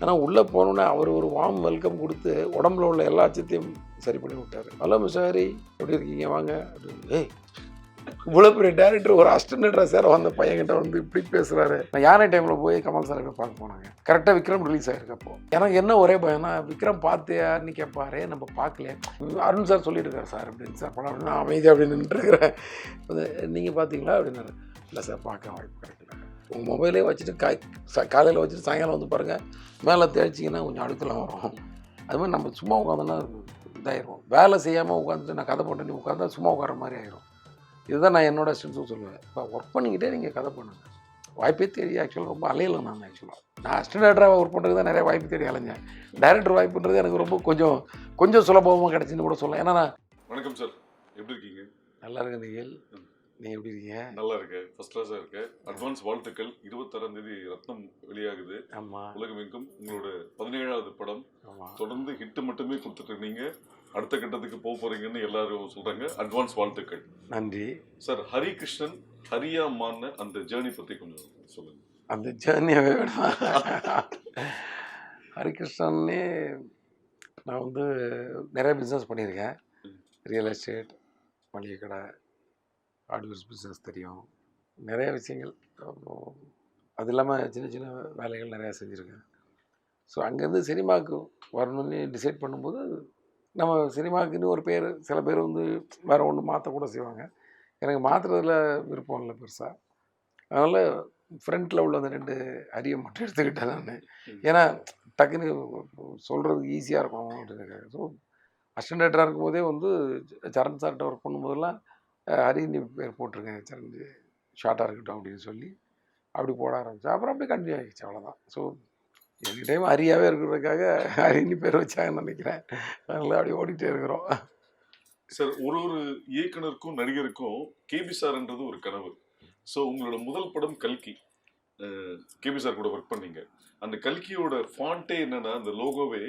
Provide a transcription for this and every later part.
ஆனால் உள்ளே போனோன்னே அவர் ஒரு வார்ம் வெல்கம் கொடுத்து உடம்புல உள்ள எல்லா அச்சத்தையும் சரி பண்ணி விட்டார். ஹலோ மிஷாரி எப்படி இருக்கீங்க? வாங்க. அப்படின்னு ஏய் இவ்வளோ பெரிய டேரக்டர் ஒரு அஸ்டன்டா சார் வந்த பையன்கிட்ட வந்து இப்படி பேசுகிறாரு நான் யானை டைமில் போய் கமல் சார் போய் பார்க்க போனாங்க. கரெக்டாக விக்ரம் ரிலீஸ் ஆகிருக்கப்போ எனக்கு என்ன ஒரே பயம்னா விக்ரம் பார்த்தியான்னு கேட்பாரு நம்ம பார்க்கல. அருண் சார் சொல்லியிருக்காரு சார் அப்படின்னு சார் படம் நான் அமைதியாக அப்படின்னு நின்றுருக்கிறேன் நீங்கள் பார்த்தீங்களா? அப்படின்னாரு இல்லை சார் பார்க்க வாய்ப்பு கிடைக்கல. உங்கள் மொபைலே வச்சுட்டு காய் காலையில் வச்சுட்டு சாயங்காலம் வந்து பாருங்கள் மேலே தேய்ச்சிங்கன்னா கொஞ்சம் அழுத்தலாம் வரும். அது மாதிரி நம்ம சும்மா உட்காந்தோன்னா இதாயிரும் வேலை செய்யாமல் உட்காந்துட்டு நான் கதை போட்டு நீ உட்காந்தா சும்மா உட்கார மாதிரி ஆயிரும். இதுதான் நான் என்னோட ஸ்டூடெண்ட்ஸும் சொல்லுவேன். இப்போ ஒர்க் பண்ணிக்கிட்டே நீங்கள் கதை பண்ணுங்க. வாய்ப்பே தேடி ஆக்சுவலாக ரொம்ப அலையலை நான் ஆக்சுவலாக நான் அஸ்டண்டேட்டராக ஒர்க் பண்ணுறது தான் நிறைய வாய்ப்பு தேடி அலைஞ்சேன். டைரக்டர் வாய்ப்புன்றது எனக்கு ரொம்ப கொஞ்சம் கொஞ்சம் சுலபமாக கிடச்சின்னு கூட சொல்லலாம். ஏன்னா நான் வணக்கம் சார் எப்படி இருக்கீங்க? நல்லா இருக்கேன் நிகழ் நீ எப்படி இருக்கீங்க? நல்லா இருக்கு. ஃபர்ஸ்ட் கிளாஸா இருக்கு. அட்வான்ஸ் வாழ்த்துக்கள். இருபத்தாறாம் தேதி ரத்னம் வெளியாகுது. ஆமாம் உலகமெங்கும் உங்களோட பதினேழாவது படம். தொடர்ந்து ஹிட் மட்டுமே கொடுத்துட்டு இருந்தீங்க அடுத்த கட்டத்துக்கு போக போறீங்கன்னு எல்லாரும் சொல்றாங்க. அட்வான்ஸ் வாழ்த்துக்கள். நன்றி. சார் ஹரி கிருஷ்ணன் ஹரியா மான்னு அந்த ஜேர்னி பத்தி கொஞ்சம் சொல்லுங்க. அந்த ஜேர்னியவே வேணும் ஹரிகிருஷ்ணன்னே நான் வந்து நிறைய பிஸ்னஸ் பண்ணியிருக்கேன். ரியல் எஸ்டேட் மளிகை கடை ஹார்ட்வேர்ஸ் பிஸ்னஸ் தெரியும். நிறைய விஷயங்கள் அது இல்லாமல் சின்ன சின்ன வேலைகள் நிறையா செஞ்சுருக்கேன். ஸோ அங்கேருந்து சினிமாவுக்கு வரணும்னு டிசைட் பண்ணும்போது நம்ம சினிமாவுக்குன்னு ஒரு பேர் சில பேர் வந்து வேறு ஒன்று மாற்றக்கூட செய்வாங்க. எனக்கு மாற்றுறதுல விருப்பம் இல்லை பெருசாக அதனால் ஃப்ரண்ட்டில் உள்ள அந்த ரெண்டு அரியை மட்டும் எடுத்துக்கிட்டேன் நான். ஏன்னா டக்குன்னு சொல்கிறதுக்கு ஈஸியாக இருக்கணும் அப்படின்றதுக்காக ஸோ அசிஸ்டன்டேட்டராக இருக்கும்போதே வந்து சரண் சார்கிட்ட ஒர்க் பண்ணும்போதெல்லாம் ஹரின்னு பேர் போட்டிருக்கேன் சரண் ஷார்ட்டாக இருக்கட்டும் அப்படின்னு சொல்லி அப்படி போட ஆரம்பித்தேன் அப்புறம் அப்படியே கண்டினியூ ஆகிடுச்சு அவ்வளோதான் ஸோ எனி டைம் ஹரியாகவே இருக்கிறதுக்காக ஹரின்னு பேர் வச்சாங்கன்னு நினைக்கிறேன். நாங்கள் அப்படியே ஓடிட்டே இருக்கிறோம். சார் ஒரு ஒரு இயக்குனருக்கும் நடிகருக்கும் கேபி சார்ன்றது ஒரு கனவு. ஸோ உங்களோட முதல் படம் கல்கி. கேபி சார் கூட ஒர்க் பண்ணீங்க. அந்த கல்கியோட ஃபாண்ட்டே என்னன்னா அந்த லோகோவே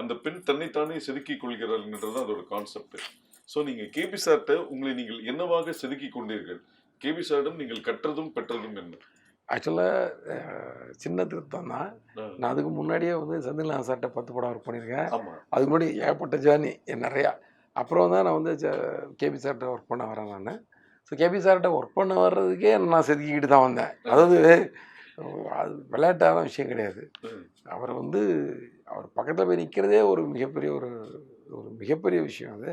அந்த பெண் தன்னைத்தானே செதுக்கிக் கொள்கிறாள்ன்றது அதோட கான்செப்ட் ஸோ நீங்க கேபி சார்ட்ட உங்களை நீங்கள் என்னவாக செதுக்கிக் கொண்டீர்கள்? கேபி சாரிடம் நீங்கள் கற்றதும் பெற்றதும் என்ன? ஆக்சுவலாக சின்ன திருத்தம் தான்? நான் அதுக்கு முன்னாடியே வந்து செந்தில்நாதன் சார்கிட்ட பத்து படம் ஒர்க் பண்ணியிருக்கேன் அதுக்கு முன்னாடி ஏகப்பட்ட ஜேர்னி நிறையா. அப்புறம் தான் நான் வந்து கேபி சார்கிட்ட ஒர்க் பண்ண வரேன் நான். ஸோ கேபி சார்கிட்ட ஒர்க் பண்ண வர்றதுக்கே நான் செதுக்கிக்கிட்டு தான் வந்தேன். அதாவது அது விளையாட்டான விஷயம் கிடையாது. அவர் வந்து அவர் பக்கத்தில் போய் நிற்கிறதே ஒரு மிகப்பெரிய ஒரு ஒரு மிகப்பெரிய விஷயம் அது.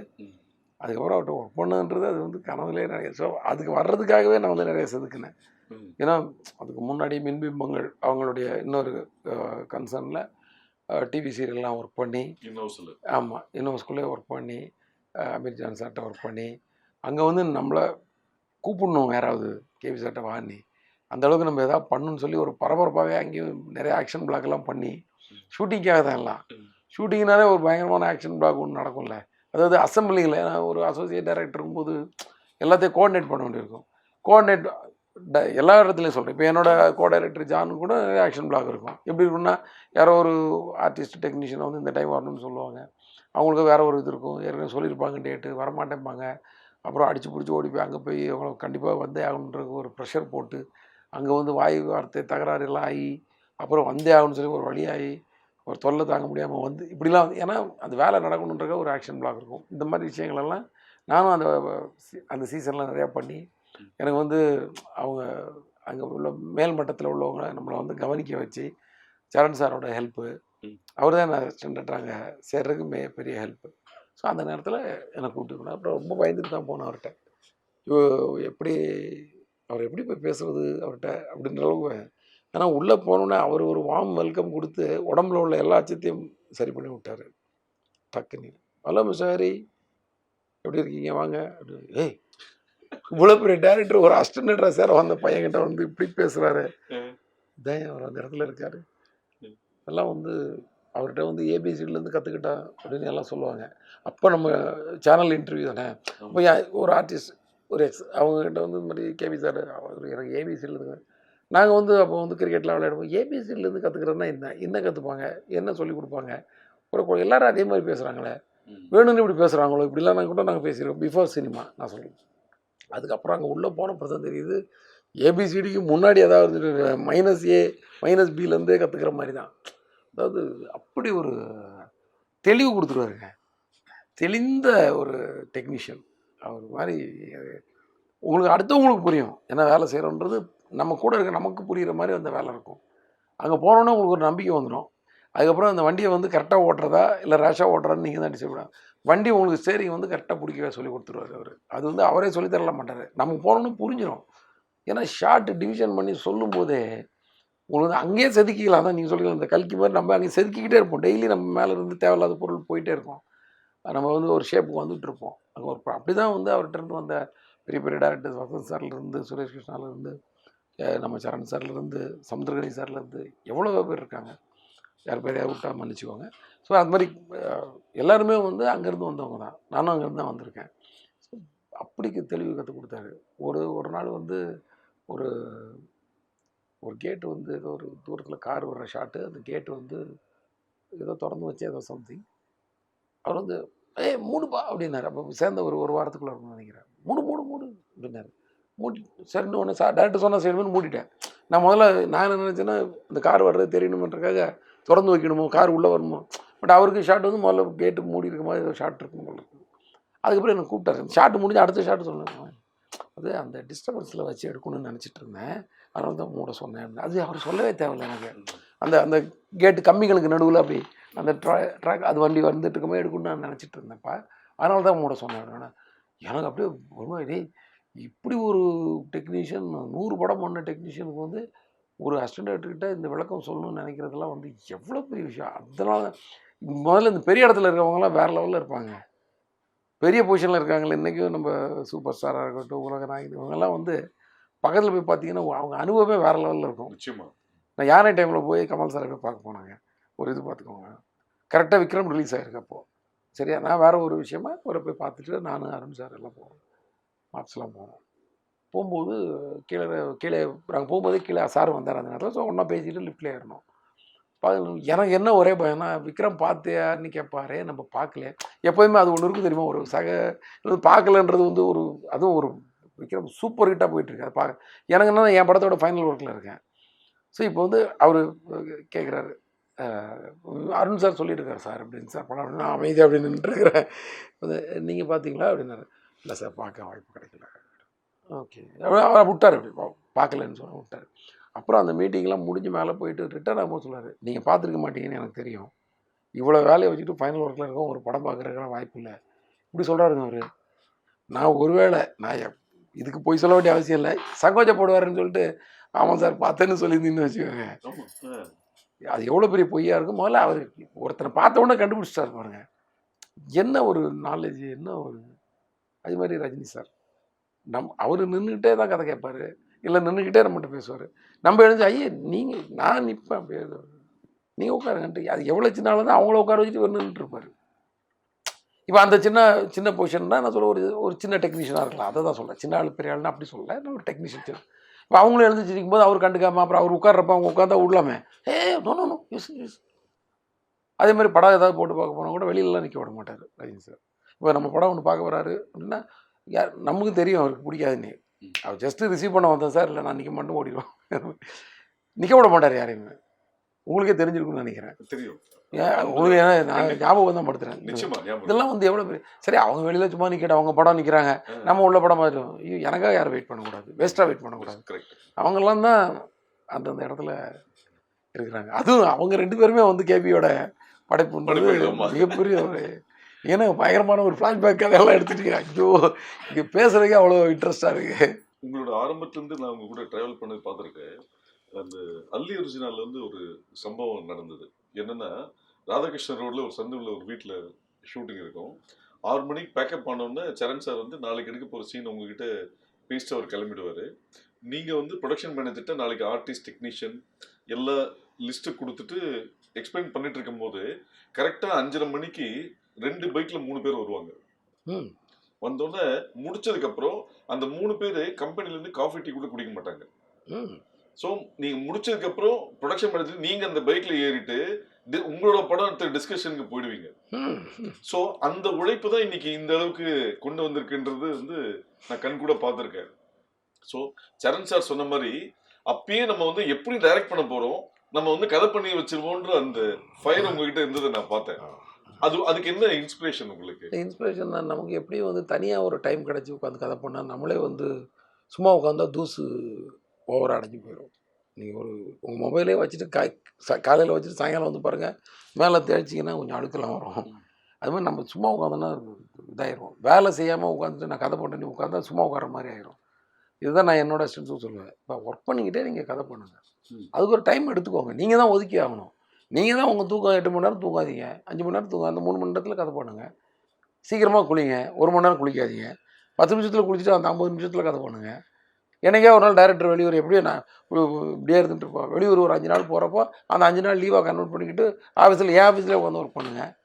அதுக்கப்புறம் அவர்கிட்ட ஒர்க் பண்ணுன்றது அது வந்து கனவுலே நிறைய ஸோ அதுக்கு வர்றதுக்காகவே நான் வந்து நிறைய செதுக்கினேன். ஏன்னா அதுக்கு முன்னாடி மின்பிம்பங்கள் அவங்களுடைய இன்னொரு கன்சர்னில் டிவி சீரியல்லாம் ஒர்க் பண்ணி ஆமாம் இன்னும் ஸ்கூல்லே ஒர்க் பண்ணி அமீர் ஜான் சார்கிட்ட ஒர்க் பண்ணி அங்கே வந்து நம்மளை கூப்பிடணும் யாராவது கேவி சார்கிட்ட வாணி அந்த அளவுக்கு நம்ம எதாவது பண்ணணும்னு சொல்லி ஒரு பரபரப்பாகவே அங்கேயும் நிறைய ஆக்ஷன் பிளாக்லாம் பண்ணி ஷூட்டிங்காக தான் எல்லாம். ஷூட்டிங்னாலே ஒரு பயங்கரமான ஆக்ஷன் பிளாக் ஒன்று நடக்கும்ல. அதாவது அசம்பிளியில் நான் ஒரு அசோசியேட் டைரக்டரும் போது எல்லாத்தையும் கோஆர்டினேட் பண்ண வேண்டியிருக்கும். கோஆர்டினேட் எல்லா இடத்துலையும் சொல்கிறேன் இப்போ என்னோட கோ டைரக்டர் ஜானு கூட ஆக்ஷன் பிளாக் இருக்கும். எப்படி இருக்குன்னா யாரோ ஒரு ஆர்டிஸ்ட் டெக்னீஷியன் வந்து இந்த டைம் வரணும்னு சொல்லுவாங்க. அவங்களுக்கு வேறு ஒரு இது இருக்கும். ஏற்கனவே சொல்லியிருப்பாங்க டேட்டு வரமாட்டேன்பாங்க. அப்புறம் அடித்து பிடிச்சி ஓடி போய் அங்கே போய் அவங்கள கண்டிப்பாக வந்தே ஆகணுன்ற ஒரு ப்ரெஷர் போட்டு அங்கே வந்து வாய் வார்த்தை தகராறு எல்லாம் ஆகி அப்புறம் வந்தே ஆகணும்னு சொல்லி ஒரு வழியாகி ஒரு தொல்லை தாங்க முடியாமல் வந்து இப்படிலாம் வந்து ஏன்னா அந்த வேலை நடக்கணுன்றக்க ஒரு ஆக்ஷன் பிளாக் இருக்கும். இந்த மாதிரி விஷயங்களெல்லாம் நானும் அந்த அந்த சீசன்லாம் நிறையா பண்ணி எனக்கு வந்து அவங்க அங்கே உள்ள மேல் மட்டத்தில் உள்ளவங்க நம்மளை வந்து கவனிக்க வச்சு சரண் சாரோட ஹெல்ப்பு. அவர் தான் நான் அங்கே சேர்றதுக்கு மே பெரிய ஹெல்ப்பு ஸோ அந்த நேரத்தில் என்னை கூப்பிட்டு போனேன் அப்புறம் ரொம்ப பயந்துட்டு தான் போனேன் அவர்கிட்ட. எப்படி அவர் எப்படி போய் பேசுறது அவர்கிட்ட? அப்படின்ற அளவுக்கு ஆனால் உள்ளே போனோன்னே அவர் ஒரு வார்ம் வெல்கம் கொடுத்து உடம்புல உள்ள எல்லா அச்சத்தையும் சரி பண்ணி விட்டார். டக்குன்னு. ஹலோ மிஸ்ஸாரி எப்படி இருக்கீங்க? வாங்க. அப்படின்னு ஏய் இவ்வளோ பெரிய டேரக்டர் ஒரு அஸ்டன்டா சார் வந்த பையன்கிட்ட வந்து இப்படி பேசுகிறாரு ம். இதான் அவர் அந்த இடத்துல இருக்காரு. எல்லாம் வந்து அவர்கிட்ட வந்து ஏபிசிலேருந்து கற்றுக்கிட்டா அப்படின்னு எல்லாம் சொல்லுவாங்க. அப்போ நம்ம சேனல் இன்டர்வியூ தானே? அப்போ ஒரு ஆர்டிஸ்ட் ஒரு எக்ஸ் அவங்ககிட்ட வந்து இந்த மாதிரி கேபி சார் அவர் எனக்கு ஏபிசிலேருந்து நாங்கள் வந்து அப்போ வந்து கிரிக்கெட்லாம் விளையாடுவோம். ஏபிசிலேருந்து கற்றுக்கிறதுனா என்ன? என்ன கற்றுப்பாங்க என்ன சொல்லி கொடுப்பாங்க? ஒரு எல்லாரும் அதே மாதிரி பேசுகிறாங்களே. வேணும்னு இப்படி பேசுகிறாங்களோ இப்படிலாம் நாங்கள் கூட நாங்கள் பேசியிருக்கோம் பிஃபோர் சினிமா நான் சொல்லுவேன் அதுக்கப்புறம் அங்கே உள்ளே போன தான் தெரியுது. ஏபிசிடிக்கு முன்னாடி ஏதாவது மைனஸ் ஏ மைனஸ் பிலேருந்தே கற்றுக்கிற மாதிரி தான். அதாவது அப்படி ஒரு தெளிவு கொடுத்துருவாருங்க. தெளிந்த ஒரு டெக்னீஷியன் அவர் மாதிரி உங்களுக்கு அடுத்தவங்களுக்கு புரியும். என்ன வேலை செய்கிறோன்றது நம்ம கூட இருக்க நமக்கு புரிகிற மாதிரி அந்த வேலை இருக்கும். அங்கே போனோன்னே உங்களுக்கு ஒரு நம்பிக்கை வந்துடும் அதுக்கப்புறம் அந்த வண்டியை வந்து கரெக்டாக ஓட்டுறதா? இல்லை ரேஷாக ஓட்டுறதான்னு நீங்கள் தான் டிசைட் வண்டி உங்களுக்கு ஸ்டேரிங் வந்து கரெக்டாக பிடிக்கவே சொல்லி கொடுத்துருவாரு அவர். அது வந்து அவரே சொல்லித் தரல மாட்டார். நமக்கு போனோன்னு புரிஞ்சிடும் ஏன்னா ஷார்ட் டிவிஷன் பண்ணி சொல்லும்போதே உங்களுக்கு அங்கேயே செதுக்கிக்கலாம். தான் நீங்கள் சொல்லிக்கலாம் இந்த கல்கி மாதிரி நம்ம அங்கே செதுக்கிக்கிட்டே இருப்போம். டெய்லி நம்ம மேலே இருந்து தேவையில்லாத பொருள் போயிட்டே இருக்கோம். நம்ம வந்து ஒரு ஷேப்புக்கு வந்துட்டு இருப்போம். அங்கே ஒரு அப்படி தான் வந்து அவர்கிட்ட இருந்து வந்த பெரிய பெரிய டேரக்டர்ஸ் வசந்த் சார்லேருந்து சுரேஷ் கிருஷ்ணாலேருந்து நம்ம சரண் சார்லேருந்து சமுத்திரகனி சார்லேருந்து எவ்வளோ பேர் இருக்காங்க. யார் பேரையா விட்டா மன்னிச்சுக்கோங்க. ஸோ அது மாதிரி எல்லாருமே வந்து அங்கேருந்து வந்தவங்க தான். நானும் அங்கேருந்து தான் வந்திருக்கேன். ஸோ அப்படிக்கு தெளிவு கற்றுக் கொடுத்தாரு. ஒரு ஒரு நாள் வந்து ஒரு ஒரு கேட்டு வந்து ஏதோ ஒரு தூரத்தில் கார் வர்ற ஷாட்டு அந்த கேட்டு வந்து ஏதோ திறந்து வச்சு ஏதோ சம்திங். அவர் வந்து ஏய் மூடுப்பா அப்படின்னாரு. அப்போ சேர்ந்த ஒரு ஒரு வாரத்துக்குள்ளே இருக்கும்னு நினைக்கிறேன். மூடு மூடு மூடு அப்படின்னாரு மூடி சரின்னு ஒன்று சார் டேரக்டர் சொன்னால் சரின்னு மூடிட்டேன். நான் முதல்ல நான் என்ன நினச்சேன்னா இந்த கார் வர்றது தெரியணுமன்றக்காக திறந்து வைக்கணுமோ கார் உள்ளே வரணுமோ பட் அவருக்கு ஷாட் வந்து முதல்ல கேட்டு மூடி இருக்க மாதிரி ஏதோ ஷாட் இருக்கும் போல அதுக்கப்புறம் எனக்கு கூப்பிட்டாரு. ஷாட் முடிஞ்சு அடுத்த ஷாட் சொன்னேன் அது அந்த டிஸ்டர்பன்ஸில் வச்சு எடுக்கணும்னு நினச்சிட்டு இருந்தேன். அதனால தான் மூட சொன்னேன் அது அவர் சொல்லவே தேவையில்லை எனக்கு. அந்த அந்த கேட்டு கம்மிகளுக்கு நடுவில் அப்படி அந்த ட்ரா ட்ராக் அது வண்டி வந்துட்டு இருக்கமே எடுக்கணும்னு நான் நினச்சிட்டு இருந்தேன்ப்பா. அதனால தான் மூட சொன்னேன். எனக்கு அப்படியே ஒரு இப்படி ஒரு டெக்னீஷியன் நூறு படம் பண்ண டெக்னீஷியனுக்கு வந்து ஒரு அசிஸ்டன்ட் கிட்ட இந்த விளக்கம் சொல்லணும்னு நினைக்கிறதெல்லாம் வந்து எவ்வளோ பெரிய விஷயம். அதனால முதல்ல இந்த பெரிய இடத்துல இருக்கவங்கலாம் வேறு லெவலில் இருப்பாங்க. பெரிய பொசிஷனில் இருக்காங்களே இன்றைக்கும் நம்ம சூப்பர் ஸ்டாராக இருக்கட்டும் உலக நாயகன் இவங்கெல்லாம் வந்து பக்கத்தில் போய் பார்த்தீங்கன்னா அவங்க அனுபவமே வேறு லெவலில் இருக்கும். நிச்சயமா. நான் யானை டைமில் போய் கமல் சாரை போய் பார்க்க போனாங்க? ஒரு இது பார்த்துக்கோங்க கரெக்டாக விக்ரம் ரிலீஸ் ஆகிருக்கு அப்போது சரியா? நான் வேறு ஒரு விஷயமா ஒரு போய் பார்த்துட்டு நான் அருண் சார் எல்லாம் போனோம். மார்க்ஸ்லாம் போனோம் போகும்போது கீழே கீழே நாங்கள் போகும்போதே கீழே சார் வந்தார் அந்த நேரத்தில். ஸோ ஒன்றா பேசிட்டு லிஃப்ட்டில் ஏறணும் எனக்கு என்ன ஒரே பயம்னா விக்ரம் பார்த்தியான்னு கேட்பாரு நம்ம பார்க்கல எப்போதுமே அது ஒன்று இருக்கும் தெரியுமா? ஒரு சக பார்க்கலன்றது வந்து ஒரு அதுவும் ஒரு விக்ரம் சூப்பர் ஹிட்டாக போயிட்டுருக்கு அது பார்க்க எனக்கு என்ன என் படத்தோட ஃபைனல் ஒர்க்கில் இருக்கேன். ஸோ இப்போ வந்து அவர் கேட்குறாரு அருண் சார் சொல்லியிருக்காரு சார் அப்படின்னு சார் படம் நான் அமைதி அப்படின்னு நின்றுருக்கிறேன் நீங்கள் பார்த்தீங்களா அப்படின்னாரு. இல்லை சார் பார்க்க வாய்ப்பு கிடைக்கல. ஓகே அவரை விட்டார். பார்க்கலன்னு சொல்ல விட்டார். அப்புறம் அந்த மீட்டிங்லாம் முடிஞ்சு மேலே போயிட்டு ரிட்டர்ன் ஆகும்போது சொன்னார் நீங்கள் பார்த்துருக்க மாட்டீங்கன்னு எனக்கு தெரியும். இவ்வளோ வேலையை வச்சுட்டு ஃபைனல் ஒர்க்கில் இருக்கோம் ஒரு படம் பார்க்குறதுக்கெல்லாம் வாய்ப்பு இல்லை. இப்படி சொல்கிறாருங்க அவர். நான் ஒருவேளை நான் இதுக்கு போய் சொல்ல வேண்டிய அவசியம் இல்லை. சங்கோச்சப்படுவாருன்னு சொல்லிட்டு ஆமாம் சார் பார்த்தேன்னு சொல்லியிருந்தீங்கன்னு வச்சுக்கோங்க. அது எவ்வளோ பெரிய பொய்யா இருக்கும்? முதல்ல அவர் ஒருத்தனை பார்த்த உடனே கண்டுபிடிச்சிட்டாரு பாருங்க. என்ன ஒரு நாலேஜ் என்ன ஒரு அது மாதிரி ரஜினி சார். நம் அவர் நின்றுக்கிட்டே தான் கதை கேட்பார். இல்லை நின்றுக்கிட்டே நம்மகிட்ட பேசுவார். நம்ம எழுந்து ஐயே நீங்கள் நான் நிற்பேன் அப்படி நீங்கள் உட்காருங்கன்ட்டு. அது எவ்வளோ சின்ன தான் அவங்கள உட்கார வச்சுட்டு இவர் நின்றுட்டுருப்பார் இப்போ அந்த சின்ன சின்ன பொசிஷன்னா நான் சொல்ல ஒரு ஒரு சின்ன டெக்னீஷியனாக இருக்கலாம். அதை தான் சொல்கிறேன் சின்ன ஆள் பெரிய ஆள்னா அப்படி சொல்லலை. நான் ஒரு டெக்னீஷியன் இப்போ அவங்களும் எழுந்துச்சிருக்கும் போது அவர் கண்டுக்காம அப்புறம் அவர் உட்கார்றப்ப அவங்க உட்காந்தா விடலாமே. ஏ நோ நோ யூஸ் யூஸ் அதே மாதிரி படம் ஏதாவது போட்டு பார்க்க போனால் கூட வெளியிலலாம் நிற்க விட மாட்டார் ரஜினி சார். இப்போ நம்ம படம் ஒன்று பார்க்க வராரு அப்படின்னா யார் நமக்கு தெரியும் அவருக்கு பிடிக்காதுன்னு. அவர் ஜஸ்ட்டு ரிசீவ் பண்ண வந்தேன் சார் இல்லை நான் நிற்க மட்டும் ஓடிடுவோம் நிற்க விட மாட்டார் யாரையுமே. உங்களுக்கே தெரிஞ்சிருக்கும்னு நினைக்கிறேன். தெரியும். ஏன்னா நான் ஞாபகம் தான் படுத்துறேன். இதெல்லாம் வந்து எவ்வளோ பெரிய சரி அவங்க வெளியில் சும்மா நிற்கட்டும் அவங்க படம் நிற்கிறாங்க நம்ம உள்ள படம் மாதிரி ஐயோ எனக்காக யாரும் வெயிட் பண்ணக்கூடாது. வேஸ்ட்டாக வெயிட் பண்ணக்கூடாது. கரெக்ட் அவங்கெல்லாம் தான் அந்தந்த இடத்துல இருக்கிறாங்க. அதுவும் அவங்க ரெண்டு பேருமே வந்து கேபியோட படைப்பு. மிகப்பெரிய ஒரு ஏன்னா பயங்கரமான ஒரு ஃப்ளாஷ்பேக் அதெல்லாம் எடுத்துட்டு ஐயோ இங்கே பேசுறதுக்கே அவ்வளோ இன்ட்ரெஸ்டாக இருக்கு. உங்களோட ஆரம்பத்துலேருந்து நான் உங்க கூட ட்ராவல் பண்ணி பார்த்துருக்கேன். அந்த அல்லி ஒரிஜினல்ல வந்து ஒரு சம்பவம் நடந்தது. என்னன்னா ராதாகிருஷ்ணன் ரோட்ல ஒரு சந்துள்ள ஒரு வீட்டில் ஷூட்டிங் இருக்கும். ஆறு மணிக்கு பேக்கப் பண்ணோன்னே சரண் சார் வந்து நாளைக்கு எடுக்க போகிற சீன் உங்ககிட்ட பேசிட்டு அவர் கிளம்பிடுவார். நீங்கள் வந்து ப்ரொடக்ஷன் மேனேஜர்கிட்ட நாளைக்கு ஆர்டிஸ்ட் டெக்னீஷியன் எல்லா லிஸ்ட்டு கொடுத்துட்டு எக்ஸ்பிளைன் பண்ணிட்டு இருக்கும்போது கரெக்டாக அஞ்சரை மணிக்கு ரெண்டு பைக்கில் மூணு பேர் வருவாங்க. ம். வந்தோடனே முடிச்சதுக்கப்புறம் அந்த மூணு பேர் கம்பெனிலேருந்து காஃபி டீ கூட குடிக்க மாட்டாங்க. ம். ஸோ நீங்கள் முடிச்சதுக்கப்புறம் ப்ரொடக்ஷன் மேனேஜர் நீங்கள் அந்த பைக்கில் ஏறிட்டு உங்களோட படம் டிஸ்கஷனுக்கு போயிடுவீங்க. ஸோ அந்த உழைப்பு தான் இன்னைக்கு இந்த அளவுக்கு கொண்டு வந்திருக்குன்றது வந்து நான் கண் கூட பார்த்துருக்கேன். ஸோ சரண் சார் சொன்ன மாதிரி அப்பயே நம்ம வந்து எப்படி டைரக்ட் பண்ண போகிறோம் நம்ம வந்து கதை பண்ணி வச்சிருவோன்ற அந்த ஃபயர் உங்ககிட்ட இருந்ததை நான் பார்த்தேன். அது அதுக்கு என்ன இன்ஸ்பிரேஷன் உங்களுக்கு? இன்ஸ்பிரேஷன் தான். நமக்கு எப்படியும் வந்து தனியாக ஒரு டைம் கிடச்சி உட்காந்து கதை பண்ணால் நம்மளே வந்து சும்மா உட்காந்தா தூசு ஓவராக அடைஞ்சு போயிடும் நீங்கள் ஒரு உங்கள் மொபைலே வச்சுட்டு காய் காலையில் வச்சுட்டு சாயங்காலம் வந்து பாருங்கள் மேலே தேய்ச்சிங்கன்னா கொஞ்சம் அழுக்கெல்லாம் வரும். அது மாதிரி நம்ம சும்மா உட்காந்தோன்னா இதாயிரும். வேலை செய்யாமல் உட்காந்துட்டு நான் கதை பண்ணுறேன் நீ உட்காந்தா சும்மா உட்கார மாதிரி ஆயிரும். இதுதான் நான் என்னோட ஸ்ட்ரென்த்தும் சொல்லுவேன். இப்போ ஒர்க் பண்ணிக்கிட்டே நீங்கள் கதை பண்ணுங்கள். அதுக்கு ஒரு டைம் எடுத்துக்கோங்க. நீங்கள் தான் ஒதுக்கி ஆகணும். நீங்கள் தான் உங்கள் தூக்கம் எட்டு மணி நேரம் தூங்காதீங்க. அஞ்சு மணி நேரம் தூங்க அந்த மூணு மணி நேரத்தில் கதை பண்ணுங்க சீக்கிரமாக குளிங்க. ஒரு மணி நேரம் குளிக்காதீங்க. பத்து நிமிஷத்தில் குளிச்சுட்டு அந்த ஐம்பது நிமிஷத்தில் கதை பண்ணுங்க எனக்கே ஒரு நாள் டைரக்டர் வெளியூர் எப்படியும் நான் இப்ப- இப்படியே இருந்துட்டு இருப்போம். வெளியூர் ஒரு அஞ்சு நாள் போகிறப்போ அந்த அஞ்சு நாள் லீவாக கன்வெர்ட் பண்ணிக்கிட்டு ஆஃபீஸில் என் ஆஃபீஸில் உட்காந்து ஒர்க் பண்ணுங்க.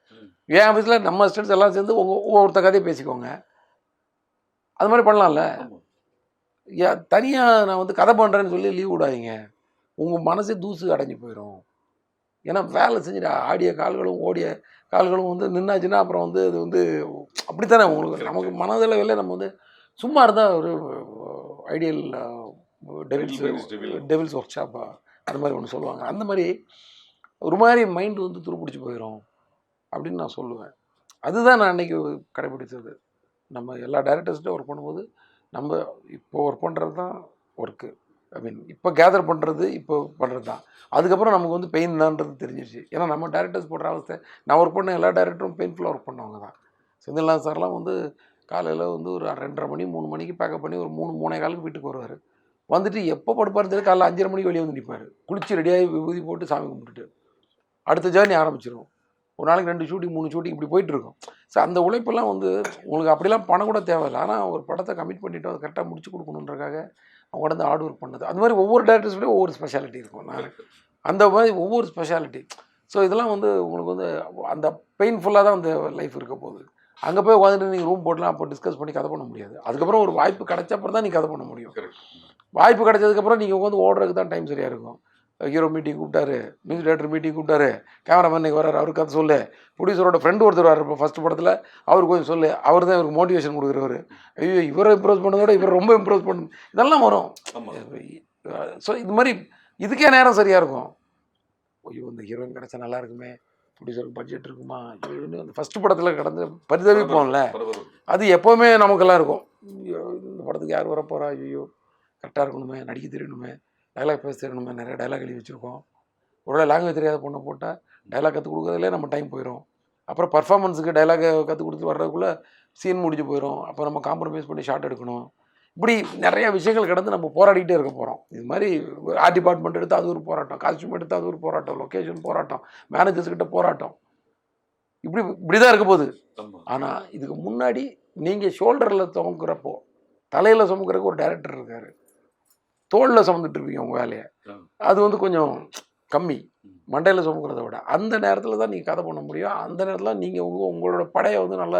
என் ஆஃபீஸில் நம்ம ஸ்டூடெண்ட்ஸ் எல்லாம் சேர்ந்து உங்கள் ஒவ்வொருத்த கதையை பேசிக்கோங்க. அது மாதிரி பண்ணலாம்ல. தனியாக நான் வந்து கதை பண்ணுறேன்னு சொல்லி லீவ் விடாதீங்க. உங்கள் மனசே தூசு அடைஞ்சு போயிடும் ஏன்னா வேலை செஞ்சுட்டு ஆடிய கால்களும் ஓடிய கால்களும் வந்து நின்னாச்சுன்னா அப்புறம் வந்து அது வந்து அப்படித்தானே உங்களுக்கு? நமக்கு மனதளவில் நம்ம வந்து சும்மா இருந்தால் ஒரு ஐடியல் டெவில்ஸ். டெவில்ஸ் ஒர்க் ஷாப்பா அது மாதிரி ஒன்று சொல்லுவாங்க. அந்த மாதிரி ஒரு மாதிரி மைண்டு வந்து துருப்பிடிச்சு போயிடும் அப்படின்னு நான் சொல்லுவேன். அதுதான் நான் அன்னைக்கு கடைபிடிச்சது நம்ம எல்லா டேரக்டர்ஸ்கிட்ட ஒர்க் பண்ணும்போது நம்ம இப்போ ஒர்க் பண்ணுறது தான் ஒர்க்கு ஐ மீன் இப்போ கேதர் பண்ணுறது இப்போ பண்ணுறது தான். அதுக்கப்புறம் நமக்கு வந்து பெயின் தான்றது தெரிஞ்சிருச்சு. ஏன்னா நம்ம டேரக்டர்ஸ் போடுற அவஸ்தை நான் ஒர்க் பண்ண எல்லா டேரக்டரும் பெயின்ஃபுல்லாக ஒர்க் பண்ணவங்க தான். செந்தில்நாத் சார்லாம் வந்து காலையில் வந்து ஒரு ரெண்டரை மணி மூணு மணிக்கு பேக்கப் பண்ணி ஒரு மூணு மூணே காலுக்கு வீட்டுக்கு வருவார். வந்துட்டு எப்போ படுப்பார் தெரியும் காலைல அஞ்சரை மணிக்கு வெளியே வந்து நிற்பார் குளிச்சு ரெடியாகி விபூதி போட்டு சாமி கும்பிட்டுட்டு. அடுத்த ஜேர்னி ஆரம்பிச்சிடும் ஒரு நாளைக்கு ரெண்டு ஷூட்டிங் மூணு ஷூட்டிங் இப்படி போயிட்டுருக்கோம் ஸோ அந்த உழைப்பெல்லாம் வந்து உங்களுக்கு அப்படிலாம் பணம் கூட தேவையில்லை. ஆனால் ஒரு படத்தை கமிட் பண்ணிவிட்டு அதை கரெக்டாக முடிச்சு கொடுக்கணுன்றக்காக அவங்க வந்து ஹார்ட் ஒர்க் பண்ணது. அது மாதிரி ஒவ்வொரு டேரக்டர்ஸ்லேயும் ஒவ்வொரு ஸ்பெஷாலிட்டி இருக்கும். நான் அந்த மாதிரி ஒவ்வொரு ஸ்பெஷாலிட்டி ஸோ இதெல்லாம் வந்து உங்களுக்கு வந்து அந்த பெயின்ஃபுல்லாக தான் அந்த லைஃப் இருக்க போகுது. அங்கே போய் உட்காந்துட்டு நீங்கள் ரூம் போடலாம் அப்போ டிஸ்கஸ் பண்ணி கதை பண்ண முடியாது. அதுக்கப்புறம் ஒரு வாய்ப்பு கிடைச்சப்பறம் தான் நீங்கள் கதை பண்ண முடியும். வாய்ப்பு கிடைச்சதுக்கப்புறம் நீங்கள் உட்காந்து ஓடுறதுக்கு தான் டைம் சரியாக இருக்கும். ஹீரோ மீட்டிங் கூப்பிட்டாரு மியூசிக் டேரக்டர் மீட்டிங் கூப்பிட்டாரு. கேமராமேன் இன்னைக்கு வராரு அவருக்கு கதை சொல்லு. ப்ரொடியூசரோட ஃப்ரெண்டு ஒருத்தர் வராரு இப்போ ஃபஸ்ட் படத்தில். அவர் கொஞ்சம் சொல்லு. அவர் தான் இவருக்கு மோட்டிவேஷன் கொடுக்குறவர். ஐயோ இவரை இம்ப்ரோஸ் பண்ணதோட இவர் ரொம்ப இம்ப்ரோஸ் பண்ணு இதெல்லாம் வரும். ஸோ இது மாதிரி இதுக்கே நேரம் சரியாக இருக்கும். ஐயோ இந்த ஹீரோயின் கிடச்சா நல்லா இருக்குமே. ப்ரொடியூசருக்கு பட்ஜெட் இருக்குமா? ஐயோ இன்னும் அந்த ஃபஸ்ட்டு படத்தில் கடந்து பரிதவிப்போம்ல. அது எப்போவுமே நமக்கெல்லாம் இருக்கும். ஐயோ, இந்த படத்துக்கு யார் வரப்போகிறா ஐயோ கரெக்டாக இருக்கணுமே நடிக்க தெரியணுமே. டைலாக் பேச தெரியணுமே நிறைய டைலாக் எழுதி வச்சுருக்கோம். ஒருவேளை லாங்குவேஜ் தெரியாத பொண்ணை போட்டால் டைலாக் கற்றுக் கொடுக்கறதுலே நம்ம டைம் போயிடும் அப்புறம் பர்ஃபார்மன்ஸுக்கு டைலாக் கற்றுக் கொடுத்து வர்றதுக்குள்ளே சீன் முடிஞ்சு போயிடும் அப்போ நம்ம காம்ப்ரமைஸ் பண்ணி ஷார்ட் எடுக்கணும். இப்படி நிறைய விஷயங்கள் கடந்து நம்ம போராடிக்கிட்டே இருக்க போகிறோம் இது மாதிரி ஆர்ட் டிபார்ட்மெண்ட் எடுத்து அது ஒரு போராட்டம். காஸ்டியூம் எடுத்து அது ஒரு போராட்டம். லொக்கேஷன் போராட்டம். மேனேஜர்ஸ் கிட்ட போராட்டம். இப்படி இப்படி தான் இருக்க போகுது. ஆனால் இதுக்கு முன்னாடி நீங்கள் ஷோல்டரில் சுமக்கிறப்போ தலையில் சுமக்கிறதுக்கு ஒரு டைரக்டர் இருக்கார். தோளில் சுமந்துட்டு இருப்பீங்க உங்கள் வேலையை. அது வந்து கொஞ்சம் கம்மி. மண்டையில் சுமக்கிறத விட. அந்த நேரத்தில் தான் நீங்கள் கதை பண்ண முடியும். அந்த நேரத்தில் நீங்கள் உங்கள் உங்களோட படையை வந்து நல்ல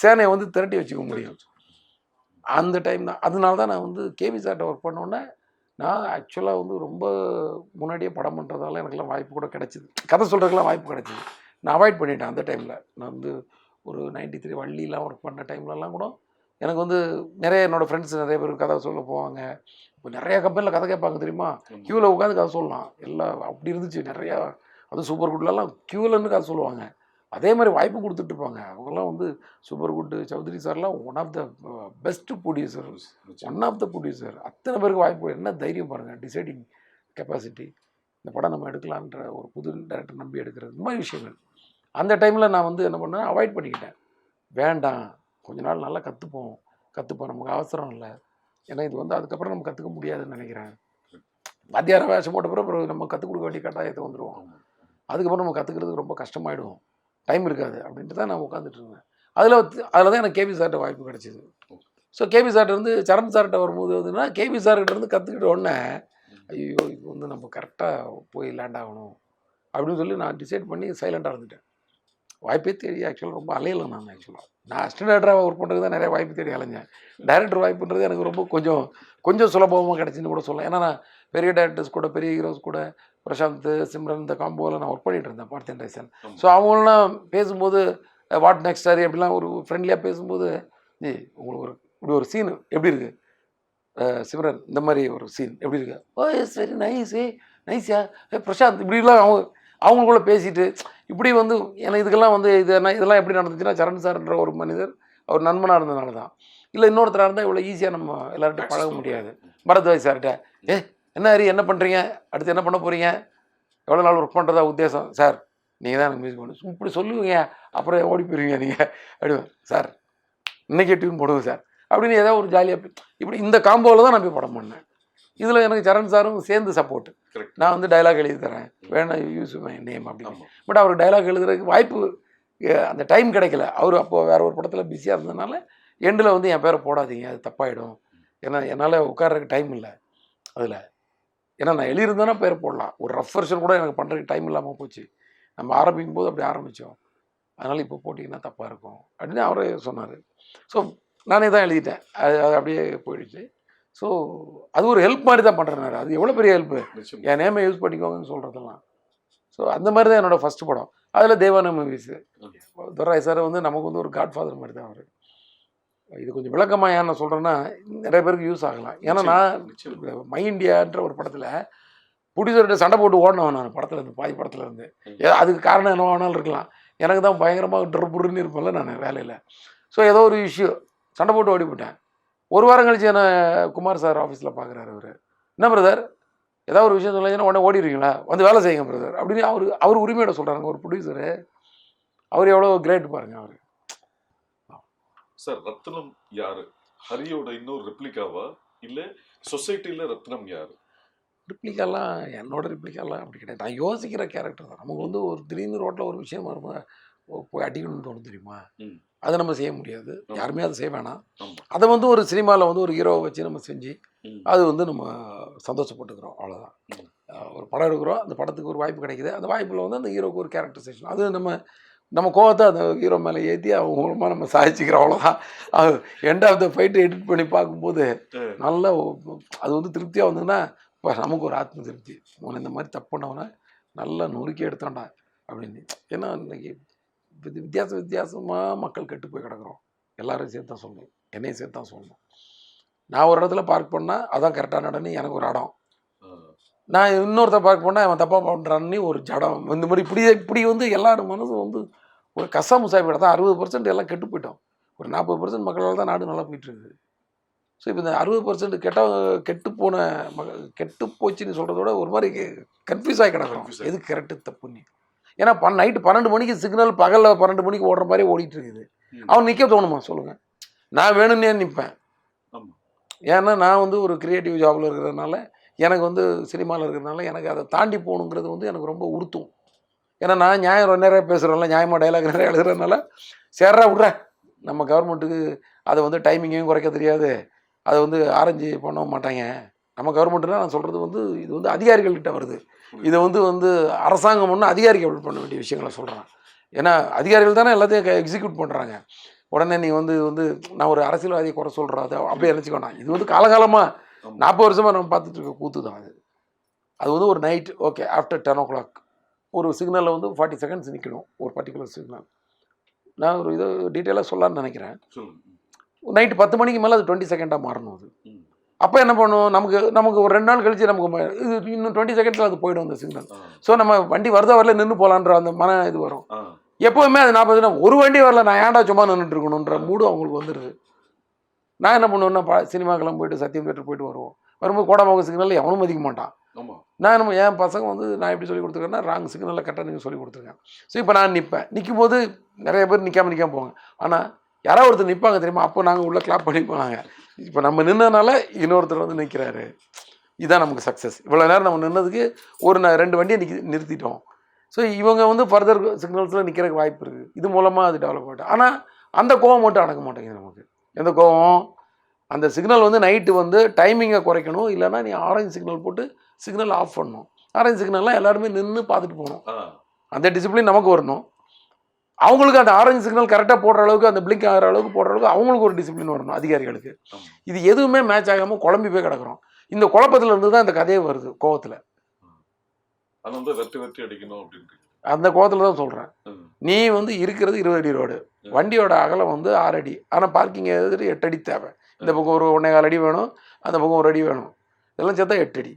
சேனையை வந்து திரட்டி வச்சுக்க முடியும். அந்த டைம் தான். அதனால தான் நான் வந்து கேவி சார்ட்ட ஒர்க் பண்ணோன்னே நான் ஆக்சுவலாக வந்து ரொம்ப முன்னாடியே படம் பண்ணுறதால எனக்கெல்லாம் வாய்ப்பு கூட கிடச்சிது. கதை சொல்கிறதுக்கெல்லாம் வாய்ப்பு கிடச்சிது. நான் அவாய்ட் பண்ணிட்டேன் அந்த டைமில். நான் வந்து ஒரு நைன்டி த்ரீ வள்ளிலாம் ஒர்க் பண்ண டைம்லலாம் கூட எனக்கு வந்து நிறைய என்னோடய ஃப்ரெண்ட்ஸ் நிறைய பேர் கதை சொல்ல போவாங்க. இப்போ நிறைய கம்பெனியில் கதை கேட்பாங்க தெரியுமா. க்யூவில் உட்காந்து கதை சொல்லலாம். எல்லாம் அப்படி இருந்துச்சு. நிறையா அதுவும் சூப்பர் குட்லலாம் க்யூவில் இருந்து கதை சொல்லுவாங்க. அதே மாதிரி வாய்ப்பு கொடுத்துட்டு இருப்பாங்க. அவங்கெல்லாம் வந்து சூப்பர் குட் சௌத்ரி சார்லாம் one of the best producer. One of the producer அத்தனை பேருக்கு வாய்ப்பு. என்ன தைரியம் பாருங்கள் டிசைடிங் கெப்பாசிட்டி இந்த படம் நம்ம எடுக்கலான்ற ஒரு புது டேரக்டர் நம்பி எடுக்கிறது. இந்த மாதிரி விஷயங்கள். அந்த டைமில் நான் வந்து என்ன பண்ணேன்? அவாய்ட் பண்ணிக்கிட்டேன். வேண்டாம். கொஞ்ச நாள் நல்லா கற்றுப்போம் கற்றுப்போம் நமக்கு அவசரம் இல்லை. ஏன்னா இது வந்து அதுக்கப்புறம் நம்ம கற்றுக்க முடியாதுன்னு நினைக்கிறேன். மத்தியார வேஷம் போட்ட பிறகு அப்புறம் நம்ம கற்றுக் கொடுக்க வேண்டிய கட்டாயத்தை வந்துடுவோம். அதுக்கப்புறம் நம்ம கற்றுக்கிறதுக்கு ரொம்ப கஷ்டமாயிடும் டைம் இருக்காது அப்படின்ட்டு தான் நான் உட்காந்துட்டு இருந்தேன். அதில் அதில் தான் எனக்கு கேபி சார்ட்ட வாய்ப்பு கிடச்சிது. ஸோ கேபி சார்ட்ட இருந்து சரண் சார்கிட்ட வரும்போது வந்துன்னா கேபி சார்கிட்ட இருந்து கற்றுக்கிட்ட உடனே ஐயோ இப்போ வந்து நம்ம கரெக்டாக போய் லேண்ட் ஆகணும். அப்படின்னு சொல்லி நான் டிசைட் பண்ணி சைலண்டாக இருந்துட்டேன். வாய்ப்பே தேடி ஆக்சுவலாக ரொம்ப அலையலை நான் ஆக்சுவலாக நான் அசிஸ்டன்ட் டேரக்டராக ஒர்க் பண்ணுறது தான் நிறைய வாய்ப்பு தேடி அலைஞ்சேன். டைரக்டர் வாய்ப்புன்றது எனக்கு ரொம்ப கொஞ்சம் கொஞ்சம் சுலபமாக கிடச்சின்னு கூட சொல்லலாம். ஏன்னா நான் பெரிய டேரக்டர்ஸ் கூட பெரிய ஹீரோஸ் கூட பிரசாந்த் சிம்ரன் இந்த காம்போவில் நான் ஒர்க் பண்ணிட்டு இருந்தேன் பார்த்தேன் ரைசன். ஸோ அவங்களாம் பேசும்போது வாட் நெக்ஸ்ட் சாரி அப்படிலாம் ஒரு ஃப்ரெண்ட்லியாக பேசும்போது ஜி உங்களுக்கு ஒரு இப்படி ஒரு சீன் எப்படி இருக்குது சிம்ரன் இந்த மாதிரி ஒரு சீன் எப்படி இருக்கு? ஓ இட்ஸ் வெரி நைஸ் நைஸியா ஏ பிரசாந்த் இப்படிலாம் அவங்க அவங்களுக்குள்ள பேசிட்டு இப்படி வந்து எனக்கு இதுக்கெல்லாம் வந்து இது என்ன இதெல்லாம் எப்படி நடந்துச்சுன்னா சரண் சார்ன்ற ஒரு மனிதர் அவர் நண்பனாக இருந்ததுனால தான். இல்லை இன்னொருத்தராக இருந்தால் இவ்வளோ ஈஸியாக நம்ம எல்லார்கிட்ட பழக முடியாது. பரத்வாஜ் சார்கிட்ட ஏ என்ன ஹரி என்ன பண்ணுறீங்க அடுத்து என்ன பண்ண போகிறீங்க எவ்வளோ நாள் ஒர்க் பண்ணுறதா உத்தேசம்? சார் நீங்கள் தான் எனக்கு மியூசிக் பண்ணு இப்படி சொல்லுவீங்க. அப்புறம் ஓடி போயிருவீங்க நீங்கள் அப்படி சார் இன்னைக்கே டியூன் போடுவோம் சார் அப்படின்னு ஏதாவது ஒரு ஜாலியாக இப்படி இந்த காம்போவில் தான் நான் போய் படம் பண்ணேன். இதில் எனக்கு சரண் சாரும் சேர்ந்து சப்போர்ட். நான் வந்து டைலாக் எழுதி தரேன் வேணா யூஸ் மை நேம் அப்படின்னு. பட் அவருக்கு டைலாக் எழுதுறதுக்கு வாய்ப்பு அந்த டைம் கிடைக்கல. அவர் அப்போ வேற ஒரு படத்தில் பிஸியாக இருந்ததுனால எண்டில் வந்து என் பேரை போடாதீங்க அது தப்பாயிடும். ஏன்னா என்னால் உட்கார்றதுக்கு டைம் இல்லை அதில். ஏன்னா நான் எழுதியிருந்தேன்னா பேர் போடலாம். ஒரு ரஃப் வெர்ஷன் கூட எனக்கு பண்ணுறதுக்கு டைம் இல்லாமல் போச்சு. நம்ம ஆரம்பிக்கும் போது அப்படி ஆரம்பித்தோம் அதனால் இப்போ போட்டிங்கன்னா தப்பாக இருக்கும் அப்படின்னு அவரே சொன்னார். ஸோ நானே தான் எழுதிட்டேன். அது அது அப்படியே போயிடுச்சு. ஸோ அது ஒரு ஹெல்ப் மாதிரி தான் பண்ணுறேன் அது எவ்வளோ பெரிய ஹெல்ப்பு என் நேமை யூஸ் பண்ணிக்கோங்கன்னு சொல்கிறதெல்லாம் ஸோ அந்த மாதிரி தான் என்னோடய ஃபஸ்ட்டு படம். அதில் தேவான மூவிஸு துரை சார் வந்து நமக்கு வந்து ஒரு காட் ஃபாதர் மாதிரி தான் அவர். இது கொஞ்சம் விளக்கமாக ஏன் நான் சொல்கிறேன்னா நிறைய பேருக்கு யூஸ் ஆகலாம். ஏன்னா நான் மை இந்தியான்ற ஒரு படத்தில் ப்ரொடியூசர்கிட்ட சண்டை போட்டு ஓடினவன் நான் படத்தில் இருந்து பாதி படத்தில் இருந்து. அதுக்கு காரணம் என்ன வேணாலும் இருக்கலாம். எனக்கு தான் பயங்கரமாக ட்ருப்புருன்னு இருப்பேன்ல நான் வேலையில். ஸோ ஏதோ ஒரு இஷ்யூ சண்டை போட்டு ஓடி போட்டேன் ஒரு வாரம் கழிச்சு என்ன குமார் சார் ஆஃபீஸில் பார்க்குறாரு அவர். என்ன பிரதர் ஏதாவது ஒரு விஷயம் சொல்லுங்கன்னா உடனே ஓடிடுவீங்களா? வந்து வேலை செய்யுங்க பிரதர் அப்படின்னு அவர் அவர் உரிமையோட சொல்கிறாங்க ஒரு ப்ரொடியூசரு அவர் எவ்வளோ கிரேட் பாருங்க அவர். சார் ரத்னம் யாரு? ஹரியோட இன்னொரு ரெப்ளிகாவா இல்ல சொசைட்டில ரத்னம் யாரு? ரிப்ளிகாலாம் என்னோட ரிப்ளிகாலாம் அப்படி கிடையாது. நான் யோசிக்கிற கேரக்டர் தான். நமக்கு வந்து ஒரு திடீர்னு ரோட்டில் ஒரு விஷயம் ஓ, போய் அடிக்கணும்னு தோணும் தெரியுமா. அதை நம்ம செய்ய முடியாது. யாருமே அதை செய்ய வேணாம். அதை வந்து ஒரு சினிமாவில் வந்து ஒரு ஹீரோவை வச்சு நம்ம செஞ்சு. அது வந்து நம்ம சந்தோஷப்பட்டுக்கிறோம். அவ்வளோதான் ஒரு படம் எடுக்கிறோம். அந்த படத்துக்கு ஒரு வாய்ப்பு கிடைக்குது. அந்த வாய்ப்பில் வந்து அந்த ஹீரோக்கு ஒரு கேரக்டரைசேஷன் அது நம்ம நம்ம கோவத்தை அந்த ஹீரோ மேலே ஏற்றி அவங்க மூலமாக நம்ம சாதிச்சுக்கிறோம். அவ்வளோதான் அது end of the fight edit பண்ணி பார்க்கும்போது. நல்ல அது வந்து திருப்தியாக வந்ததுன்னா இப்போ நமக்கு ஒரு ஆத்ம திருப்தி. உன்னை இந்த மாதிரி தப்பு பண்ணவன நல்லா நொறுக்கி எடுத்தான்டா அப்படின்னு. ஏன்னா இன்னைக்கு வித்தியாச வித்தியாசமாக மக்கள் கெட்டு போய் கிடக்குறோம். எல்லாரும் சேர்த்து தான் சொல்லணும். என்னையும் சேர்த்து தான் சொல்லணும். நான் ஒரு இடத்துல பார்க் பண்ணால் அதான் கரெக்டான இடம்னு எனக்கு ஒரு இடம். நான் இன்னொருத்த பார்க் பண்ணால் அவன் தப்பாக பண்ணுறான்னு ஒரு ஜடம். இந்த மாதிரி இப்படி இப்படி வந்து எல்லாரும் மனசும் வந்து ஒரு கசா முசாபி தான் அறுபது பர்சன்ட் எல்லாம் கெட்டு போயிட்டோம். ஒரு நாற்பது பர்சன்ட் மக்களால் தான் நாடு நல்லா போயிட்டு இருக்குது. ஸோ இப்போ இந்த அறுபது பர்சன்ட் கெட்ட கெட்டு போன மக கெட்டு போச்சுன்னு சொல்கிறத விட ஒரு மாதிரி கன்ஃபியூஸ் ஆகி கிடக்குறோம். எது கரெக்டு தப்புன்னு? ஏன்னா பன் நைட்டு பன்னெண்டு மணிக்கு சிக்னல் பகலில் பன்னெண்டு மணிக்கு ஓடுற மாதிரி ஓடிட்டு இருக்குது. அவன் நிற்க தோணுமா? சொல்லுங்கள் நான் வேணும்னே நிற்பேன். ஏன்னா நான் வந்து ஒரு கிரியேட்டிவ் ஜாபில் இருக்கிறதுனால எனக்கு வந்து சினிமாவில் இருக்கிறதுனால எனக்கு அதை தாண்டி போகணுங்கிறது வந்து எனக்கு ரொம்ப உறுத்தும். ஏன்னா நான் நியாயம் நிறைய பேசுகிறேன்ல நியாயமாக டைலாக் நிறைய எழுதுறதுனால சேர்றா விட்றேன் நம்ம கவர்மெண்ட்டுக்கு அதை வந்து டைமிங்கையும் குறைக்க தெரியாது. அதை வந்து ஆரஞ்சு பண்ண மாட்டாங்க. நம்ம கவர்மெண்ட்னா நான் சொல்கிறது வந்து இது வந்து அதிகாரிகள்கிட்ட வருது. இதை வந்து வந்து அரசாங்கம் ஒன்று அதிகாரிகள் பண்ண வேண்டிய விஷயங்களை சொல்கிறேன் ஏன்னா அதிகாரிகள் தானே எல்லாத்தையும் எக்ஸிக்யூட் பண்ணுறாங்க உடனே நீ வந்து வந்து நான் ஒரு அரசியல்வாதியை குறை சொல்கிறேன் அதை அப்படியே நினச்சிக்கோண்ணா இது வந்து காலகாலமாக. நாற்பது வருஷமாக நம்ம பார்த்துட்டு இருக்க கூத்து தான் அது. அது வந்து ஒரு night okay after ten o'clock ஒரு சிக்னலில் வந்து ஃபார்ட்டி செகண்ட்ஸ் நிற்கணும் ஒரு பர்டிகுலர் சிக்னல் நான் ஒரு இதை டீட்டெயிலாக சொல்லலாம்னு நினைக்கிறேன். நைட்டு பத்து மணிக்கு மேலே அது டுவெண்ட்டி செகண்டாக மாறணும் அது. அப்போ என்ன பண்ணுவோம்? நமக்கு நமக்கு ஒரு ரெண்டு நாள் கழிச்சு நமக்கு இது இன்னும் டுவெண்ட்டி செகண்ட்ஸில் அது போயிடும் அந்த சிக்னல். ஸோ நம்ம வண்டி வருதா வரல நின்று போகலான்ற அந்த மன இது வரும். எப்போவுமே அது நாற்பது ஒரு வண்டி வரல நான் ஏன்டா சும்மா நின்றுட்டு இருக்கணுன்ற மூடு அவங்களுக்கு வந்துடுது நான் என்ன பண்ணுவேன்னா பா சினிமாக்கெல்லாம் போயிட்டு சத்தியம் தேட்டர் போயிட்டு வருவோம். வரும்போது கோடமாக சிக்னலில் எவனும் மதிக்க மாட்டான். நான் என்ன என் பசங்க வந்து நான் எப்படி சொல்லி கொடுத்துருக்கேன்னா ராங் சிக்னலில் கரெக்டாக நீங்கள் சொல்லி கொடுத்துருக்கேன். ஸோ இப்போ நான் நிற்பேன் நிற்கும் போது நிறைய பேர் நிற்காம நிற்காம போவாங்க. ஆனால் யாரோ ஒருத்தர் நிற்பாங்க தெரியுமா? அப்போ நாங்கள் உள்ள கிளாப் பண்ணி போனாங்க இப்போ நம்ம நின்னனால இன்னொருத்தர் வந்து நிற்கிறாரு இதுதான் நமக்கு சக்ஸஸ் இவ்வளோ நேரம் நம்ம நின்னதுக்கு ஒரு ரெண்டு வண்டியை நிக்க நிறுத்திட்டோம். ஸோ இவங்க வந்து ஃபர்தர் சிக்னல்ஸில் நிற்கிறதுக்கு வாய்ப்பு இருக்குது இது மூலமாக அது டெவலப் ஆகிட்டு ஆனால் அந்த கோவம் மட்டும் அடங்க மாட்டேங்குது நமக்கு. எந்த கோவம்? அந்த சிக்னல் வந்து நைட்டு வந்து டைமிங்கை குறைக்கணும். இல்லைன்னா நீ ஆரஞ்சு சிக்னல் போட்டு சிக்னல் ஆஃப் பண்ணணும். ஆரஞ்சு சிக்னல்லாம் எல்லாருமே நின்று பார்த்துட்டு போகணும். அந்த டிசிப்ளின் நமக்கு வரணும். அவங்களுக்கு அந்த ஆரஞ்சு சிக்னல் கரெக்டாக போடுற அளவுக்கு அந்த பிளிங்க் ஆகிற அளவுக்கு போடுற அளவுக்கு அவங்களுக்கு ஒரு டிசிப்ளின் வரணும் அதிகாரிகளுக்கு. இது எதுவுமே மேட்ச் ஆகாமல் குழம்பி போய் கிடக்குறோம். இந்த குழப்பத்துல இருந்து தான் இந்த கதையே வருது கோவத்தில். அந்த கோவத்தில் தான் சொல்கிறேன். நீ வந்து இருக்கிறது இருபது அடி ரோடு. வண்டியோட அகலம் வந்து ஆறு அடி. ஆனால் பார்க்கிங் எட்டு அடி தேவை. இந்த பக்கம் ஒரு ஒன்றே கால் அடி வேணும் அந்த பக்கம் ஒரு அடி வேணும். இதெல்லாம் சேர்த்தா எட்டு அடி.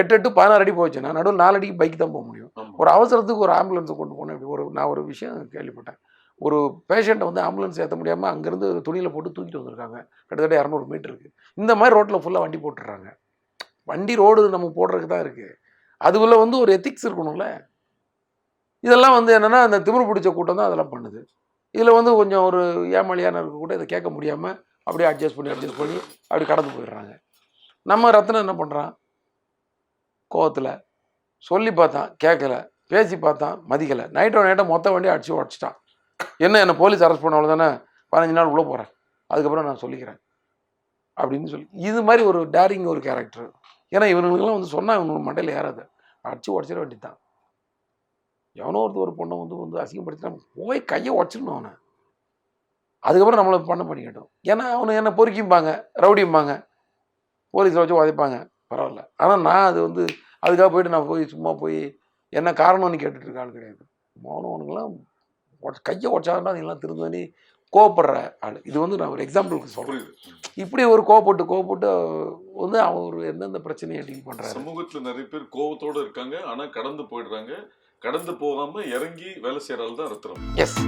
எட்டு எட்டு பதினாறு அடி போச்சுன்னா நடுவில் நாலு அடிக்கு பைக் தான் போக முடியும். ஒரு அவசரத்துக்கு ஒரு ஆம்புலன்ஸை கொண்டு போனேன் இப்படி ஒரு நான் ஒரு விஷயம் கேள்விப்பட்டேன். ஒரு பேஷண்ட்டை வந்து ஆம்புலன்ஸ் ஏற்ற முடியாமல் அங்கேருந்து துணியில் போட்டு தூக்கிட்டு வந்திருக்காங்க. கிட்டத்தட்ட இரநூறு மீட்டருக்கு இந்த மாதிரி ரோட்டில் ஃபுல்லாக வண்டி போட்டுடுறாங்க வண்டி ரோடு நம்ம போடுறதுக்கு தான் இருக்குது அதுக்குள்ளே வந்து ஒரு எத்திக்ஸ் இருக்கணும்ல. இதெல்லாம் வந்து என்னென்னா அந்த திமிரு பிடிச்ச கூட்டம் தான் அதெல்லாம் பண்ணுது. இதில் வந்து கொஞ்சம் ஒரு ஏமாளியான இருக்க கூட இதை கேட்க முடியாமல் அப்படியே அட்ஜஸ்ட் பண்ணி அட்ஜஸ்ட் பண்ணி அப்படி கடந்து போயிடுறாங்க. நம்ம ரத்னம் என்ன பண்ணுறான் கோவத்தில் சொல்லி பார்த்தான் கேட்கல பேசி பார்த்தான் மதிக்கலை. நைட்டோ நைட்டோ மொத்த வண்டியை அடிச்சு உடச்சிட்டான். என்ன என்னை போலீஸ் அரெஸ்ட் பண்ண தானே பதினஞ்சு நாள் உள்ளே போகிறேன் அதுக்கப்புறம் நான் சொல்லிக்கிறேன். அப்படின்னு சொல்லி இது மாதிரி ஒரு டேரிங் ஒரு கேரக்டர் ஏன்னா இவனுங்களுக்குலாம் வந்து சொன்னால் இவனுக்கு மண்டையில் ஏறாது. அடிச்சு உடச்சிட வேண்டியதான் எவனோ ஒருத்தர் ஒரு பொண்ணை வந்து வந்து அசிங்கப்படுத்தினா போய் கையை உடச்சிடணும் அவனை. அதுக்கப்புறம் நம்மளை பண்ண பண்ணிக்கட்டும். ஏன்னா அவனு என்ன பொறுக்கிம்பாங்க ரவுடிம்பாங்க போலீஸில் வச்சு உதைப்பாங்க. பரவாயில்ல. ஆனால் நான் அது வந்து அதுக்காக போயிட்டு நான் போய் சும்மா போய் என்ன காரணம்னு கேட்டுட்டு இருக்க ஆள் கிடையாது. மௌனவனுங்களாம் கையை உடச்சாதான் நீங்களாம் திருந்தனி கோவப்படுற ஆள். இது வந்து நான் ஒரு எக்ஸாம்பிளுக்கு சொல்கிறேன் இப்படி ஒரு கோவப்பட்டு கோவப்பட்டு வந்து அவன் ஒரு எந்தெந்த பிரச்சனையை டீல் பண்ணுறாரு சமூகத்துல நிறைய பேர் கோவத்தோட இருக்காங்க. ஆனா கடந்து போயிடுறாங்க. கடந்து போகாம இறங்கி வேலை செய்யற ஆள் தான் ரத்னம். எஸ்